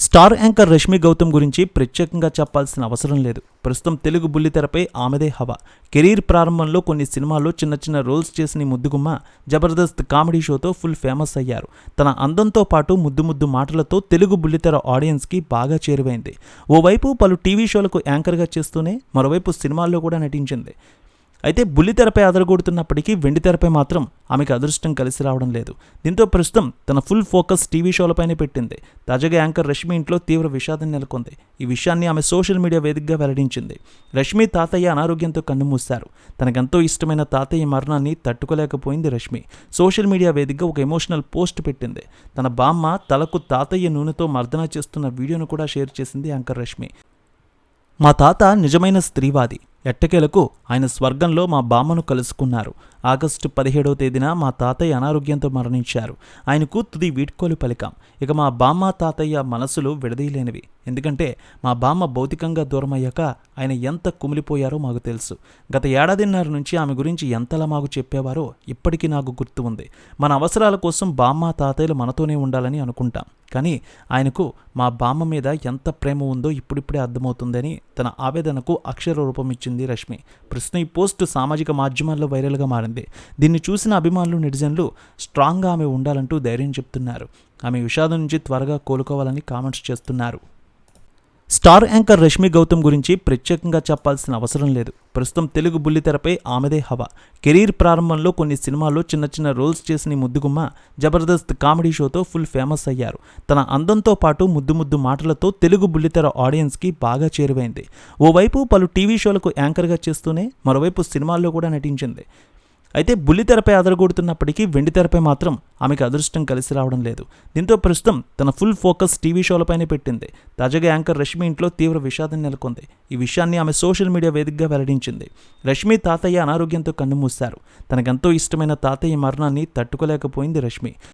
Star anchor Rashmi Gautam గురించి ప్రత్యేకంగా చెప్పాల్సిన అవసరం లేదు. ప్రస్తుతం తెలుగు బుల్లితెరపై ఆమెదే హవా. కెరీర్ ప్రారంభంలో కొన్ని సినిమాల్లో చిన్న చిన్న రోల్స్ చేసిన ముద్దుగుమ్మ జబర్దస్త్ కామెడీ షోతో ఫుల్ ఫేమస్ అయ్యారు. తన అందంతో పాటు ముద్దు ముద్దు మాటలతో తెలుగు బుల్లితెర ఆడియన్స్కి బాగా చేరువైంది. ఓవైపు పలు టీవీ షోలకు యాంకర్గా చేస్తూనే మరోవైపు సినిమాల్లో కూడా నటించింది. అయితే బుల్లితెరపై అదరగొడుతున్నప్పటికీ వెండితెరపై మాత్రం ఆమెకు అదృష్టం కలిసి రావడం లేదు. దీంతో ప్రస్తుతం తన ఫుల్ ఫోకస్ టీవీ షోలపైనే పెట్టింది. తాజాగా యాంకర్ రష్మి ఇంట్లో తీవ్ర విషాదం నెలకొంది. ఈ విషయాన్ని ఆమె సోషల్ మీడియా వేదికగా వెల్లడించింది. రష్మి తాతయ్య అనారోగ్యంతో కన్నుమూశారు తనకెంతో ఇష్టమైన తాతయ్య మరణాన్ని తట్టుకోలేకపోయింది రష్మి. సోషల్ మీడియా వేదికగా ఒక ఎమోషనల్ పోస్ట్ పెట్టింది. తన బామ్మ తలకు తాతయ్య నూనెతో మర్దన చేస్తున్న వీడియోను కూడా షేర్ చేసింది యాంకర్ రష్మి. మా తాత నిజమైన స్త్రీవాది. ఎట్టకేలకు ఆయన స్వర్గంలో మా బామ్మను కలుసుకున్నారు. ఆగస్టు పదిహేడవ తేదీన మా తాతయ్య అనారోగ్యంతో మరణించారు. ఆయనకు తుది వీడ్కోలు పలికాం. ఇక మా బామ్మ తాతయ్య మనసులు విడదీయలేనివి. ఎందుకంటే మా బామ్మ భౌతికంగా దూరమయ్యాక ఆయన ఎంత కుమిలిపోయారో మాకు తెలుసు. గత ఏడాదిన్నర నుంచి ఆమె గురించి ఎంతలా మాకు చెప్పేవారో ఇప్పటికీ నాకు గుర్తు ఉంది. మన అవసరాల కోసం బామ్మ తాతయ్యలు మనతోనే ఉండాలని అనుకుంటాం. కానీ ఆయనకు మా బామ్మ మీద ఎంత ప్రేమ ఉందో ఇప్పుడిప్పుడే అర్థమవుతుందని తన ఆవేదనకు అక్షర రూపం ఇచ్చింది రష్మి. ప్రస్తుతం ఈ పోస్ట్ సామాజిక మాధ్యమాల్లో వైరల్గా మారింది. దీన్ని చూసిన అభిమానులు నెటిజన్లు స్ట్రాంగ్గా ఆమె ఉండాలంటూ ధైర్యం చెప్తున్నారు. ఆమె విషాదం నుంచి త్వరగా కోలుకోవాలని కామెంట్స్ చేస్తున్నారు. స్టార్ యాంకర్ రష్మి గౌతమ్ గురించి ప్రత్యేకంగా చెప్పాల్సిన అవసరం లేదు. ప్రస్తుతం తెలుగు బుల్లితెరపై ఆమెదే హవా. కెరీర్ ప్రారంభంలో కొన్ని సినిమాల్లో చిన్న చిన్న రోల్స్ చేసిన ముద్దుగుమ్మ జబర్దస్త్ కామెడీ షోతో ఫుల్ ఫేమస్ అయ్యారు. తన అందంతో పాటు ముద్దు ముద్దు మాటలతో తెలుగు బుల్లితెర ఆడియన్స్కి బాగా చేరువైంది. ఓవైపు పలు టీవీ షోలకు యాంకర్గా చేస్తూనే మరోవైపు సినిమాల్లో కూడా నటించింది. అయితే బుల్లితెరపై అదరగొడుతున్నప్పటికీ వెండితెరపై మాత్రం ఆమెకు అదృష్టం కలిసి రావడం లేదు. దీంతో ప్రస్తుతం తన ఫుల్ ఫోకస్ టీవీ షోలపైనే పెట్టింది. తాజాగా యాంకర్ రష్మి ఇంట్లో తీవ్ర విషాదం నెలకొంది. ఈ విషయాన్ని ఆమె సోషల్ మీడియా వేదికగా వెల్లడించింది. రష్మి తాతయ్య అనారోగ్యంతో కన్నుమూశారు తనకెంతో ఇష్టమైన తాతయ్య మరణాన్ని తట్టుకోలేకపోయింది రష్మి.